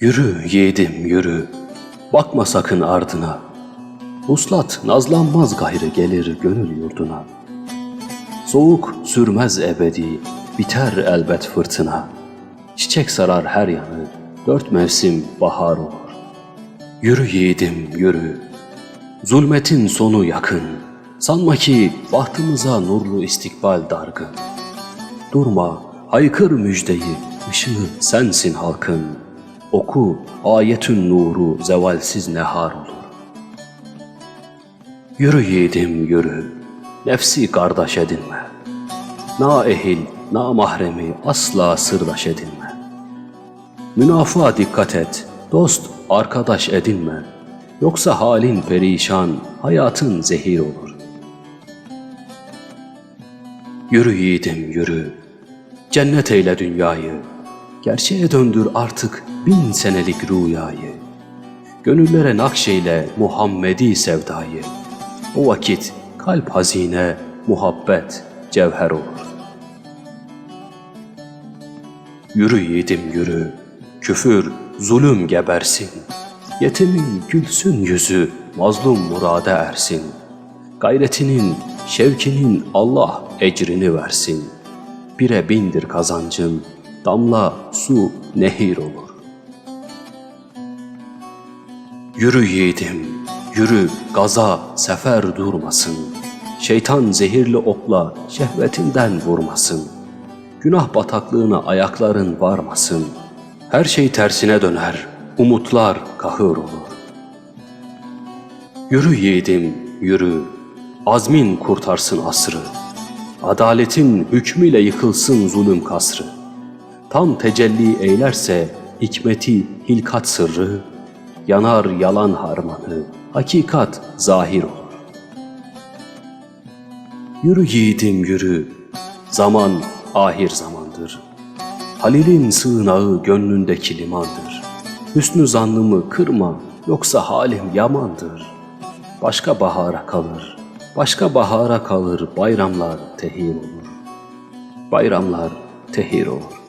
Yürü yiğidim yürü, bakma sakın ardına. Uslat nazlanmaz gayrı gelir gönül yurduna. Soğuk sürmez ebedi, biter elbet fırtına. Çiçek sarar her yanı, dört mevsim bahar olur. Yürü yiğidim yürü, zulmetin sonu yakın. Sanma ki bahtımıza nurlu istikbal dargın. Durma, haykır müjdeyi, ışığı sensin halkın. Oku, ayetün nuru zevalsiz nehar olur. Yürü yiğidim yürü, nefsi kardeş edinme. Na ehil, na mahremi asla sırdaş edinme. Münafığa dikkat et, dost arkadaş edinme. Yoksa halin perişan, hayatın zehir olur. Yürü yiğidim yürü, cennet eyle dünyayı. Gerçeğe döndür artık bin senelik rüyayı. Gönüllere nakşeyle Muhammedi sevdayı. O vakit kalp hazine, muhabbet, cevher olur. Yürü yiğidim yürü, küfür, zulüm gebersin. Yetimin gülsün yüzü, mazlum murada ersin. Gayretinin, şevkinin Allah ecrini versin. Bire bindir kazancın, damla su nehir olur. Yürü yiğidim, yürü gaza sefer durmasın. Şeytan zehirli okla şehvetinden vurmasın. Günah bataklığına ayakların varmasın. Her şey tersine döner, umutlar kahır olur. Yürü yiğidim, yürü. Azmin kurtarsın asrı. Adaletin hükmüyle yıkılsın zulüm kasrı. Tam tecelli eylerse hikmeti hilkat sırrı, yanar yalan harmanı, hakikat zahir olur. Yürü yiğidim yürü, zaman ahir zamandır. Halil'in sığınağı gönlündeki limandır. Hüsnü zannımı kırma, yoksa halim yamandır. Başka bahara kalır, başka bahara kalır, bayramlar tehir olur. Bayramlar tehir olur.